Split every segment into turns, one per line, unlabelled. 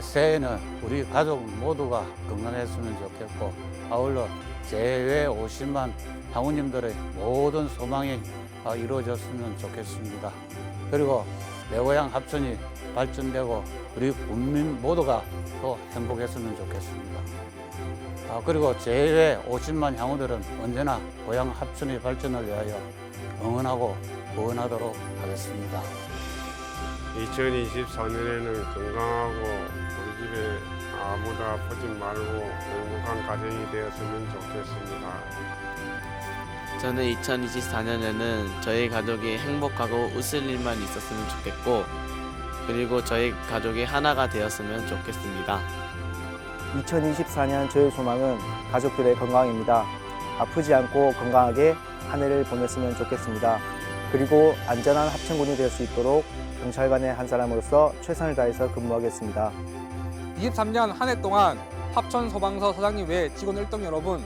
새해에는 우리 가족 모두가 건강했으면 좋겠고 아울러 제외 50만 향우님들의 모든 소망이 아, 이루어졌으면 좋겠습니다. 그리고 내 고향 합천이 발전되고 우리 국민 모두가 또 행복했으면 좋겠습니다. 아, 그리고 제외 50만 향우들은 언제나 고향 합천의 발전을 위하여 응원하고 후원하도록 하겠습니다.
2024년에는 건강하고 우리 집에 아무도 아프지 말고 행복한 가정이 되었으면 좋겠습니다.
저는 2024년에는 저희 가족이 행복하고 웃을 일만 있었으면 좋겠고 그리고 저희 가족이 하나가 되었으면 좋겠습니다.
2024년 저의 소망은 가족들의 건강입니다. 아프지 않고 건강하게 한 해를 보냈으면 좋겠습니다. 그리고 안전한 합천군이 될 수 있도록 경찰관의 한 사람으로서 최선을 다해서 근무하겠습니다.
23년 한 해 동안 합천 소방서 사장님 외 직원 일동 여러분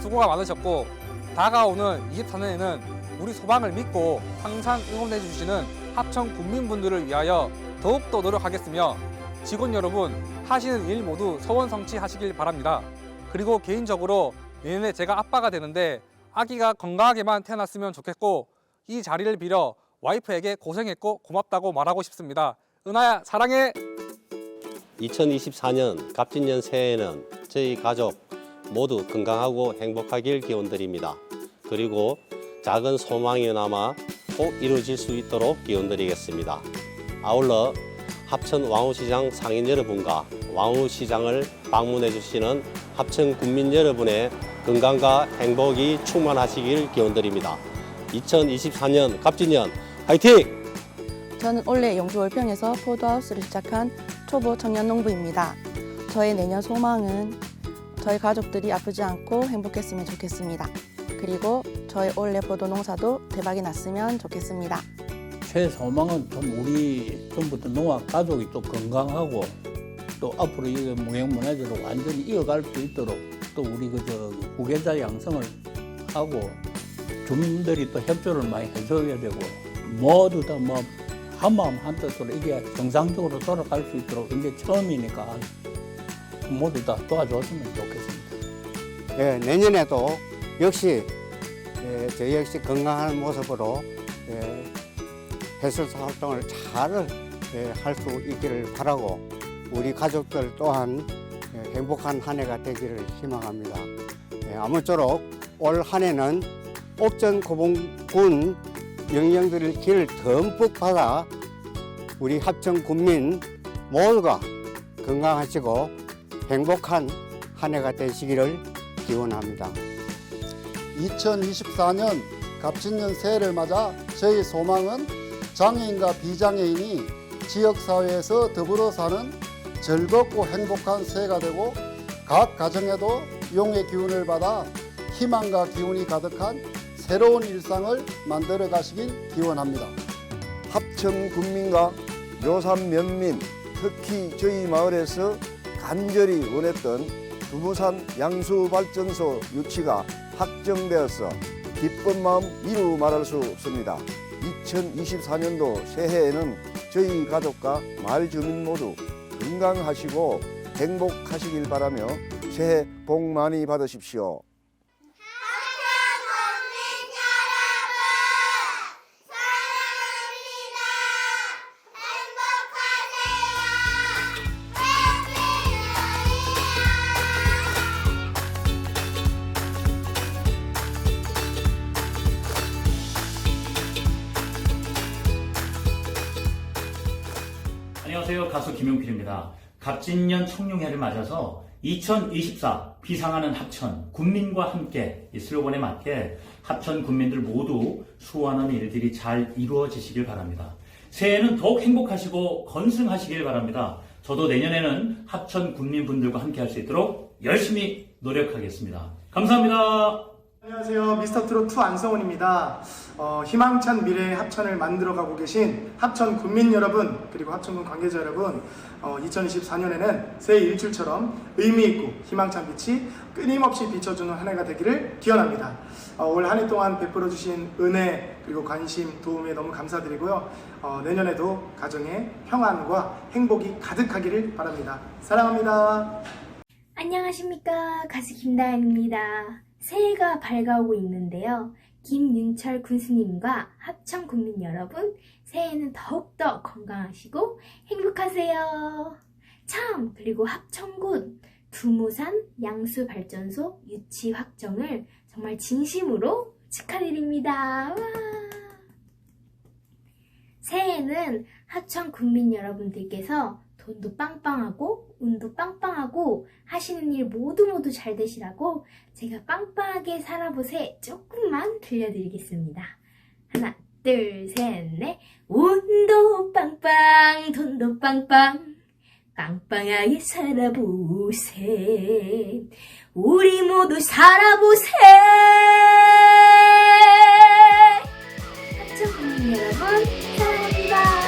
수고가 많으셨고 다가오는 24년에는 우리 소방을 믿고 항상 응원해 주시는 합천 국민분들을 위하여 더욱더 노력하겠으며 직원 여러분 하시는 일 모두 소원 성취하시길 바랍니다. 그리고 개인적으로 내년에 제가 아빠가 되는데 아기가 건강하게만 태어났으면 좋겠고 이 자리를 빌어 와이프에게 고생했고 고맙다고 말하고 싶습니다. 은하야 사랑해.
2024년 갑진년 새해에는 저희 가족 모두 건강하고 행복하길 기원드립니다. 그리고 작은 소망이나마 꼭 이루어질 수 있도록 기원드리겠습니다. 아울러 합천 왕우시장 상인 여러분과 왕우시장을 방문해 주시는 합천 국민 여러분의 건강과 행복이 충만하시길 기원드립니다. 2024년 갑진년 화이팅!
저는 올해 영주 월평에서 포도하우스를 시작한 초보 청년 농부입니다. 저의 내년 소망은 저희 가족들이 아프지 않고 행복했으면 좋겠습니다. 그리고 저의 올해 포도 농사도 대박이 났으면 좋겠습니다.
최소망은 좀 우리 전부터 농악 가족이 또 건강하고 또 앞으로 이 무형 문화재를 완전히 이어갈 수 있도록 또 우리 그저 후계자 양성을 하고 주민들이 또 협조를 많이 해줘야 되고 모두 다 뭐 한마음 한뜻으로 이게 정상적으로 돌아갈 수 있도록 이게 처음이니까 모두 다 도와줬으면 좋겠습니다.
예, 내년에도 역시 예, 저희 역시 건강한 모습으로 예, 해설사 활동을 잘 예, 할수 있기를 바라고 우리 가족들 또한 예, 행복한 한 해가 되기를 희망합니다. 예, 아무쪼록 올 한 해는 옥전 고봉군 영령들의 길을 듬뿍 받아 우리 합천 군민 모두가 건강하시고 행복한 한 해가 되시기를 기원합니다.
2024년 갑진년 새해를 맞아 저희 소망은 장애인과 비장애인이 지역사회에서 더불어 사는 즐겁고 행복한 새해가 되고 각 가정에도 용의 기운을 받아 희망과 기운이 가득한 새로운 일상을 만들어 가시길 기원합니다.
합천 군민과 묘산 면민, 특히 저희 마을에서 간절히 원했던 두부산 양수발전소 유치가 확정되어서 기쁜 마음 이루 말할 수 없습니다. 2024년도 새해에는 저희 가족과 마을 주민 모두 건강하시고 행복하시길 바라며 새해 복 많이 받으십시오.
안녕하세요. 가수 김용필입니다. 갑진년 청룡해를 맞아서 2024 비상하는 합천 군민과 함께 이 슬로건에 맞게 합천 군민들 모두 수원하는 일들이 잘 이루어지시길 바랍니다. 새해에는 더욱 행복하시고 건승하시길 바랍니다. 저도 내년에는 합천 군민분들과 함께 할 수 있도록 열심히 노력하겠습니다. 감사합니다.
안녕하세요. 미스터 트롯 2 안성훈입니다. 어, 희망찬 미래의 합천을 만들어가고 계신 합천 군민 여러분 그리고 합천군 관계자 여러분 어, 2024년에는 새해 일출처럼 의미 있고 희망찬 빛이 끊임없이 비춰주는 한 해가 되기를 기원합니다. 어, 올한 해 동안 베풀어 주신 은혜 그리고 관심 도움에 너무 감사드리고요. 어, 내년에도 가정에 평안과 행복이 가득하기를 바랍니다. 사랑합니다.
안녕하십니까 가수 김다연입니다. 새해가 밝아오고 있는데요. 김윤철 군수님과 합천 국민 여러분 새해에는 더욱더 건강하시고 행복하세요. 참 그리고 합천군 두무산 양수발전소 유치 확정을 정말 진심으로 축하드립니다. 와! 새해에는 하천 국민 여러분들께서 돈도 빵빵하고 운도 빵빵하고 하시는 일 모두 모두 잘 되시라고 제가 빵빵하게 살아보세 조금만 들려드리겠습니다. 하나 둘 셋 넷 운도 빵빵 돈도 빵빵 빵빵하게 살아보세 우리 모두 살아보세 합정국민 여러분 사랑합니다.